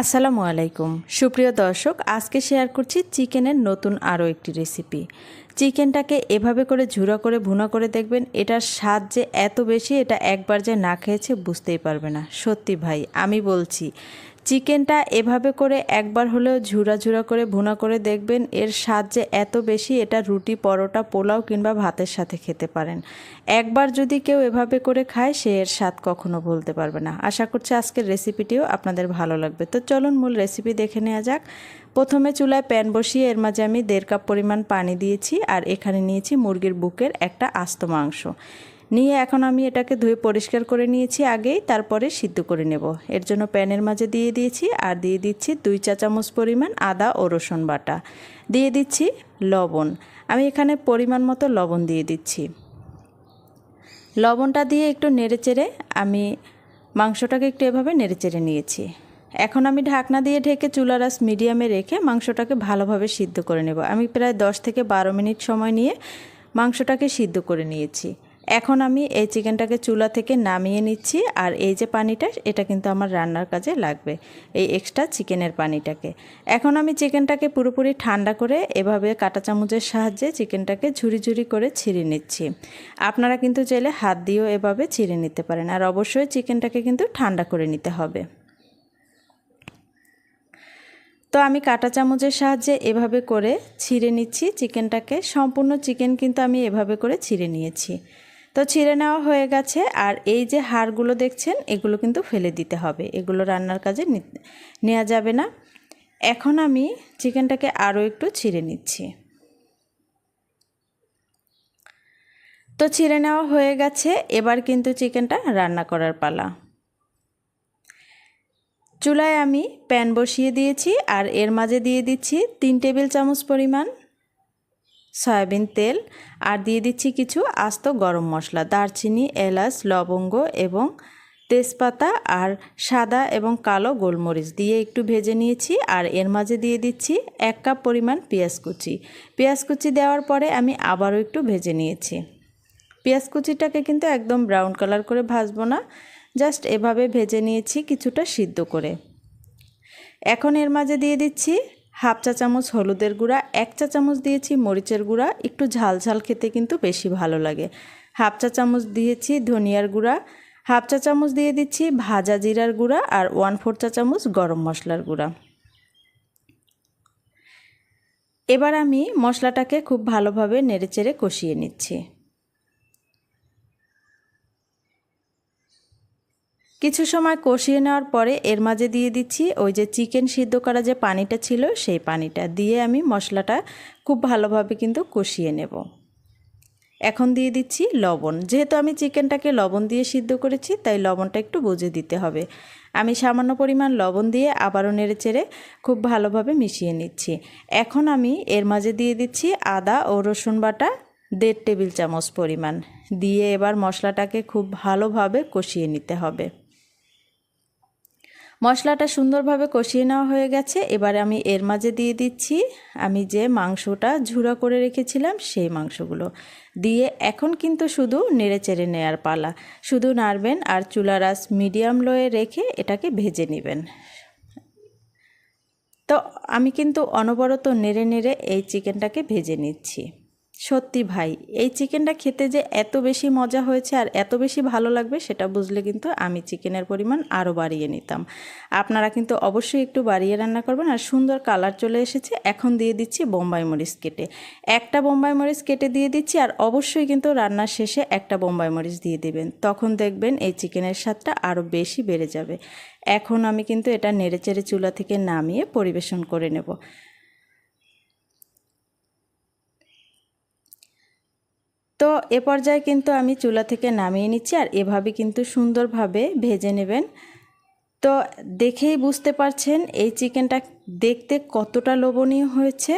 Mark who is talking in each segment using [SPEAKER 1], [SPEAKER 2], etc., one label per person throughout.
[SPEAKER 1] আসসালামু আলাইকুম। সুপ্রিয় দর্শক, আজকে শেয়ার করছি চিকেনের নতুন আরও একটি রেসিপি। চিকেনটাকে এভাবে করে ঝুরা করে, ভুনা করে দেখবেন, এটার স্বাদ যে এত বেশি, এটা একবার যে না খেয়েছে বুঝতেই পারবে না। সত্যি ভাই, আমি বলছি চিকেনটা এভাবে করে একবার হলেও ঝুরা ঝুরা করে ভুনা করে দেখবেন এর স্বাদ যে এত বেশি, এটা রুটি, পরোটা, পোলাও কিংবা ভাতের সাথে খেতে পারেন। একবার যদি কেউ এভাবে করে খায়, সে এর স্বাদ কখনো ভুলতে পারবে না। আশা করছি আজকের রেসিপিটিও আপনাদের ভালো লাগবে। তো চলুন মূল রেসিপি দেখে নেওয়া যাক। প্রথমে চুলায় প্যান বসিয়ে এর মাঝে আমি দেড় কাপ পরিমাণ পানি দিয়েছি আর এখানে নিয়েছি মুরগির বুকের একটা আস্ত মাংস। নিয়ে এখন আমি এটাকে ধুয়ে পরিষ্কার করে নিয়েছি আগেই, তারপরে সিদ্ধ করে নেব। এর জন্য প্যানের মাঝে দিয়ে দিয়েছি, আর দিয়ে দিচ্ছি দুই চা চামচ পরিমাণ আদা ও রসুন বাটা। দিয়ে দিচ্ছি লবণ। আমি এখানে পরিমাণ মতো লবণ দিয়ে দিচ্ছি। লবণটা দিয়ে একটু নেড়েচেড়ে আমি মাংসটাকে একটু এভাবে নেড়েচেড়ে নিয়েছি। এখন আমি ঢাকনা দিয়ে ঢেকে চুলা চুলারাস মিডিয়ামে রেখে মাংসটাকে ভালোভাবে সিদ্ধ করে নেব। আমি প্রায় দশ থেকে বারো মিনিট সময় নিয়ে মাংসটাকে সিদ্ধ করে নিয়েছি। এখন আমি এই চিকেনটাকে চুলা থেকে নামিয়ে নিচ্ছি আর এই যে পানিটা, এটা কিন্তু আমার রান্নার কাজে লাগবে, এই এক্সট্রা চিকেনের পানিটাকে। এখন আমি চিকেনটাকে পুরোপুরি ঠান্ডা করে এভাবে কাটা চামচের সাহায্যে চিকেনটাকে ঝুরি ঝুরি করে ছিঁড়ে নিচ্ছি। আপনারা কিন্তু চাইলে হাত দিয়েও এভাবে ছিঁড়ে নিতে পারেন আর অবশ্যই চিকেনটাকে কিন্তু ঠান্ডা করে নিতে হবে। তো আমি কাঁটা চামচের সাহায্যে এভাবে করে ছিঁড়ে নিচ্ছি চিকেনটাকে, সম্পূর্ণ চিকেন কিন্তু আমি এভাবে করে ছিঁড়ে নিয়েছি। তো ছিঁড়ে নেওয়া হয়ে গেছে আর এই যে হাড়গুলো দেখছেন, এগুলো কিন্তু ফেলে দিতে হবে। এগুলো রান্নার কাজে নেওয়া যাবে না। এখন আমি চিকেনটাকে আরও একটু ছিঁড়ে নিচ্ছি। তো ছিঁড়ে নেওয়া হয়ে গেছে, এবার কিন্তু চিকেনটা রান্না করার পালা। চুলায় আমি প্যান বসিয়ে দিয়েছি আর এর মাঝে দিয়ে দিচ্ছি তিন টেবিল চামচ পরিমাণ সয়াবিন তেল আর দিয়ে দিচ্ছি কিছু আস্ত গরম মশলা, দারচিনি, এলাচ, লবঙ্গ এবং তেজপাতা আর সাদা এবং কালো গোলমরিচ দিয়ে একটু ভেজে নিয়েছি আর এর মাঝে দিয়ে দিচ্ছি এক কাপ পরিমাণ পেঁয়াজ কুচি। পেঁয়াজ কুচি দেওয়ার পরে আমি আবারও একটু ভেজে নিয়েছি। পেঁয়াজ কুচিটাকে কিন্তু একদম ব্রাউন কালার করে ভাজবো না, জাস্ট এভাবে ভেজে নিয়েছি কিছুটা সিদ্ধ করে। এখন এর মাঝে দিয়ে দিচ্ছি হাফ চা চামচ হলুদের গুঁড়া, এক চা চামচ দিয়েছি মরিচের গুঁড়া, একটু ঝাল ঝাল খেতে কিন্তু বেশি ভালো লাগে। হাফ চা চামচ দিয়েছি ধনিয়ার গুঁড়া, হাফ চা চামচ দিয়ে দিচ্ছি ভাজা জিরার গুঁড়া আর ওয়ান ফোর চা চামচ গরম মশলার গুঁড়া। এবার আমি মশলাটাকে খুব ভালোভাবে নেড়েচেড়ে কষিয়ে নিচ্ছি। কিছু সময় কষিয়ে নেওয়ার পরে এর মাঝে দিয়ে দিচ্ছি ওই যে চিকেন সিদ্ধ করা যে পানিটা ছিল, সেই পানিটা দিয়ে আমি মশলাটা খুব ভালোভাবে কিন্তু কষিয়ে নেব। এখন দিয়ে দিচ্ছি লবণ। যেহেতু আমি চিকেনটাকে লবণ দিয়ে সিদ্ধ করেছি, তাই লবণটা একটু বুঝে দিতে হবে। আমি সামান্য পরিমাণ লবণ দিয়ে আবারও নেড়ে চেড়ে খুব ভালোভাবে মিশিয়ে নিচ্ছি। এখন আমি এর মাঝে দিয়ে দিচ্ছি আদা ও রসুন বাটা, দেড় টেবিল চামচ পরিমাণ। দিয়ে এবার মশলাটাকে খুব ভালোভাবে কষিয়ে নিতে হবে। মশলাটা সুন্দরভাবে কষিয়ে নেওয়া হয়ে গেছে। এবার আমি এর মাঝে দিয়ে দিচ্ছি। আমি যে মাংসটা ঝুড়া করে রেখেছিলাম সেই মাংসগুলো। দিয়ে এখন কিন্তু শুধু নেড়ে চেড়ে নেওয়ার পালা। শুধু নাড়বেন আর চুলার আস মিডিয়াম লোয়ে রেখে এটাকে ভেজে নেবেন। তো আমি কিন্তু অনবরত নেড়ে নেড়ে এই চিকেনটাকে ভেজে নিচ্ছি। সত্যি ভাই, এই চিকেনটা খেতে যে এত বেশি মজা হয়েছে আর এত বেশি ভালো লাগবে সেটা বুঝলে কিন্তু আমি চিকেনের পরিমাণ আরও বাড়িয়ে নিতাম। আপনারা কিন্তু অবশ্যই একটু বাড়িয়ে রান্না করবেন আর সুন্দর কালার চলে এসেছে, এখন দিয়ে দিচ্ছি বোম্বাই মরিচ কেটে। একটা বোম্বাই মরিচ কেটে দিয়ে দিচ্ছি আর অবশ্যই কিন্তু রান্নার শেষে একটা বোম্বাই মরিচ দিয়ে দিবেন। তখন দেখবেন এই চিকেনের স্বাদটা আরও বেশি বেড়ে যাবে। এখন আমি কিন্তু এটা নেড়েচেড়ে চুলা থেকে নামিয়ে পরিবেশন করে নেব। তো এ পর্যায়ে কিন্তু আমি চুলা থেকে নামিয়ে নিচ্ছি আর এভাবে কিন্তু সুন্দরভাবে ভেজে নেবেন। তো দেখেই বুঝতে পারছেন এই চিকেনটা দেখতে কতটা লোভনীয় হয়েছে।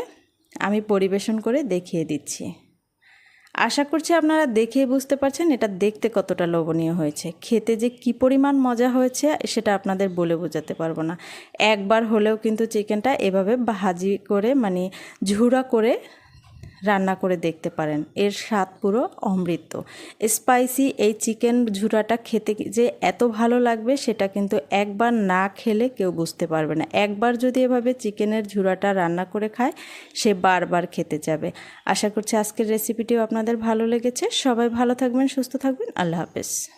[SPEAKER 1] আমি পরিবেশন করে দেখিয়ে দিচ্ছি। আশা করছি আপনারা দেখেই বুঝতে পারছেন এটা দেখতে কতটা লোভনীয় হয়েছে। খেতে যে কি পরিমাণ মজা হয়েছে সেটা আপনাদের বলে বোঝাতে পারব না। একবার হলেও কিন্তু চিকেনটা এভাবে ভাজি করে মানে ঝুড়া করে রান্না করে দেখতে পারেন। এর স্বাদ পুরো অমৃত। স্পাইসি এই চিকেন ঝুরাটা খেতে যে এত ভালো লাগবে সেটা কিন্তু একবার না খেলে কেউ বুঝতে পারবে না। একবার যদি এভাবে চিকেনের ঝুরাটা রান্না করে খায়, সে বারবার খেতে যাবে। আশা করছি আজকের রেসিপিটিও আপনাদের ভালো লেগেছে। সবাই ভালো থাকবেন, সুস্থ থাকবেন। আল্লাহ হাফেজ।